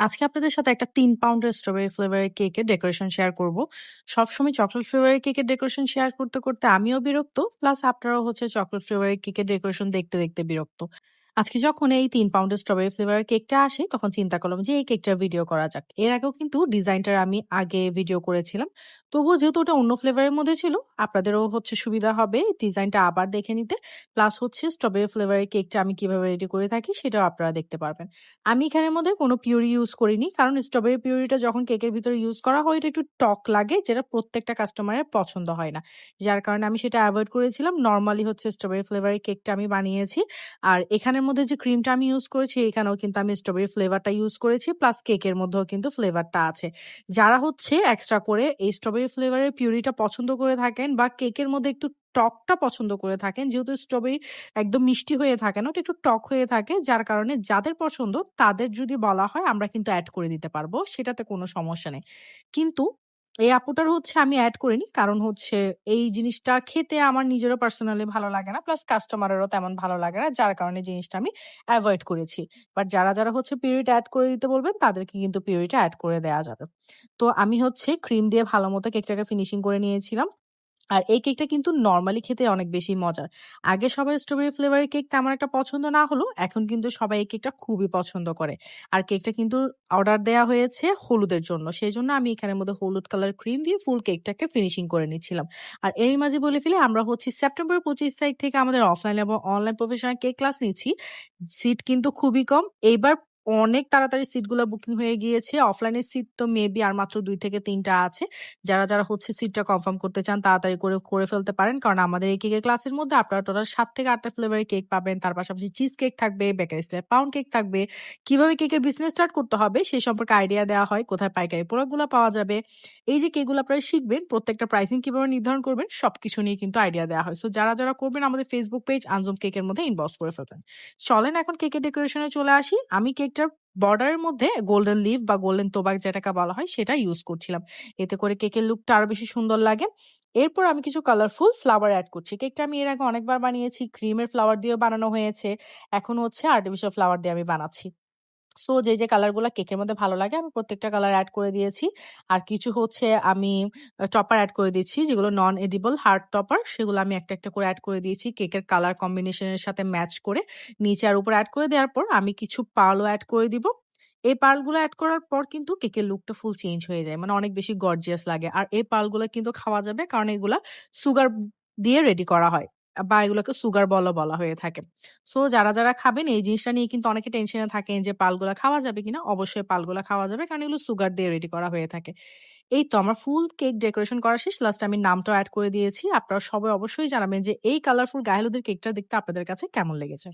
আজকে আপনাদের সাথে একটা তিন পাউন্ডের স্ট্রবেরি ফ্লেভারের কেকের ডেকোরেশন শেয়ার করব। সবসময় চকলেট ফ্লেভারের কেকের ডেকোরেশন শেয়ার করতে, করতে আমিও বিরক্ত। প্লাস আপনারাও হচ্ছে চকলেট ফ্লেভারের কেকের ডেকোরেশন দেখতে, দেখতে বিরক্ত। আজকে যখন এই তিন পাউন্ডের স্ট্রবেরি ফ্লেভারের কেকটা আসে, তখন চিন্তা করলাম যে এই কেকটার ভিডিও করা যাক। এর আগেও কিন্তু ডিজাইনটার আমি আগে ভিডিও করেছিলাম। তবুও যেহেতু ওটা অন্য ফ্লেভারের মধ্যে ছিল, আপনাদেরও হচ্ছে সুবিধা হবে ডিজাইনটা আবার দেখে নিতে। প্লাস হচ্ছে স্ট্রবেরি ফ্লেভারের কেকটা আমি কীভাবে রেডি করে থাকি সেটাও আপনারা দেখতে পারবেন। আমি এখানের মধ্যে কোনো পিউরি ইউজ করিনি। কারণ স্ট্রবেরি পিউরিটা যখন কেকের ভিতরে ইউজ করা হয়, এটা একটু টক লাগে যেটা প্রত্যেকটা কাস্টমারের পছন্দ হয় না। যার কারণে আমি সেটা অ্যাভয়েড করেছিলাম। নর্মালি হচ্ছে স্ট্রবেরি ফ্লেভারের কেকটা আমি বানিয়েছি। আর এখানের মধ্যে যে ক্রিমটা আমি ইউজ করেছি, এখানেও কিন্তু আমি স্ট্রবেরি ফ্লেভারটা ইউজ করেছি। প্লাস কেকের মধ্যেও কিন্তু ফ্লেভারটা আছে। যারা হচ্ছে এক্সট্রা করে এই স্ট্রবেরি ফ্লেভারের পিউরিটা পছন্দ করে থাকেন বা কেকের মধ্যে একটু টকটা পছন্দ করে থাকেন, যেহেতু স্ট্রবেরি একদম মিষ্টি হয়ে থাকে না, ওটা একটু টক হয়ে থাকে। যার কারণে যাদের পছন্দ তাদের যদি বলা হয় আমরা কিন্তু অ্যাড করে দিতে পারব। সেটাতে কোনো সমস্যা নেই। কিন্তু এই আপুটার হচ্ছে আমি অ্যাড করিনি। কারণ হচ্ছে এই জিনিসটা খেতে আমার নিজেরও পার্সোনালি ভালো লাগে না। প্লাস কাস্টমারেরও তেমন ভালো লাগে না। যার কারণে জিনিসটা আমি অ্যাভয়েড করেছি। বাট যারা, যারা হচ্ছে পিউরিটা অ্যাড করে দিতে বলবেন তাদেরকে কিন্তু পিউরিটা অ্যাড করে দেওয়া যাবে। তো আমি হচ্ছে ক্রিম দিয়ে ভালো মতো কেকটাকে ফিনিশিং করে নিয়েছিলাম। আর এই কেকটা কিন্তু নর্মালি খেতে অনেক বেশি মজার। আগে সবাই স্ট্রবেরি ফ্লেভারের কেক তেমন একটা পছন্দ না হলেও এখন কিন্তু সবাই এই কেকটা খুবই পছন্দ করে। আর কেকটা কিন্তু অর্ডার দেয়া হয়েছে হলুদের জন্য। সেই জন্য আমি এখানের মধ্যে হলুদ কালার ক্রিম দিয়ে ফুল কেকটাকে ফিনিশিং করে নিচ্ছিলাম। আর এরই মাঝে বলে ফেলে, আমরা হচ্ছি সেপ্টেম্বর ২৫ তারিখ থেকে আমাদের অফলাইন এবং অনলাইন প্রফেশনাল কেক ক্লাস নিচ্ছি। সিট কিন্তু খুবই কম। এইবার অনেক তাড়াতাড়ি সিটগুলা বুকিং হয়ে গিয়েছে। অফলাইনের সিট তো মেবি আর মাত্র দুই থেকে তিনটা আছে। যারা, যারা হচ্ছে সিটটা কনফার্ম করতে চান তাড়াতাড়ি করে, করে ফেলতে পারেন। কারণ আমাদের এই কেকের ক্লাসের মধ্যে আপনারা টোটাল সাত থেকে আটটা ফ্লেভারের কেক পাবেন। তার পাশাপাশি চিজ কেক থাকবে, বেকারি স্টাইল পাউন্ড কেক থাকবে। কীভাবে কেকের বিজনেস স্টার্ট করতে হবে সে সম্পর্কে আইডিয়া দেওয়া হয়। কোথায় পাইকারি প্রোডাক্টগুলা পাওয়া যাবে। এই যে কেকগুলো আপনারা শিখবেন, প্রত্যেকটা প্রাইসিং কীভাবে নির্ধারণ করবেন সবকিছু নিয়ে কিন্তু আইডিয়া দেওয়া হয়। সো যারা, যারা করবেন আমাদের ফেসবুক পেজ আঞ্জুম কেকের মধ্যে ইনবক্স করে ফেলবেন। চলেন এখন কেকের ডেকোরেশনে চলে আসি। আমি কেকটার বর্ডারের মধ্যে গোল্ডেন লিভ বা গোল্ডেন তোবাক যেটাকে বলা হয়, সেটা ইউজ করছিলাম। এতে করে কেকের লুকটা আরও বেশি সুন্দর লাগে। এরপর আমি কিছু কালারফুল ফ্লাওয়ার অ্যাড করছি। কেকটা আমি এর আগে অনেকবার বানিয়েছি। ক্রিমের ফ্লাওয়ার দিয়েও বানানো হয়েছে। এখন হচ্ছে আর্টিফিশিয়াল ফ্লাওয়ার দিয়ে আমি বানাচ্ছি। সো যে, যে কালারগুলো কেকের মধ্যে ভালো লাগে আমি প্রত্যেকটা কালার অ্যাড করে দিয়েছি। আর কিছু হচ্ছে আমি টপার অ্যাড করে দিচ্ছি যেগুলো নন এডিবল হার্ড টপার সেগুলো আমি একটা, একটা করে অ্যাড করে দিয়েছি কেকের কালার কম্বিনেশন এর সাথে ম্যাচ করে। নিচে আর উপরে অ্যাড করে দেওয়ার পর আমি কিছু পার্লও অ্যাড করে দিব। এই পার্লগুলো অ্যাড করার পর কিন্তু কেকের লুকটা ফুল চেঞ্জ হয়ে যায়। মানে অনেক বেশি গর্জিয়াস লাগে। আর এই পার্লগুলা কিন্তু খাওয়া যাবে কারণ এগুলা সুগার দিয়ে রেডি করা হয়। বা এগুলোকে সুগার বলা বলা হয়ে থাকে। সো যারা, যারা খাবেন এই জিনিসটা নিয়ে কিন্তু অনেকে টেনশনে থাকেন যে পালগুলা খাওয়া যাবে কিনা? অবশ্যই পালগুলা খাওয়া যাবে কারণ এগুলো সুগার দিয়ে রেডি করা হয়ে থাকে। এই তো আমার ফুল কেক ডেকোরেশন করা শেষ। লাস্টে আমি নামটাও অ্যাড করে দিয়েছি। আপনারা সবাই অবশ্যই জানাবেন যে এই কালারফুল গায়ে হলুদের কেকটা দেখতে আপনাদের কাছে কেমন লেগেছে?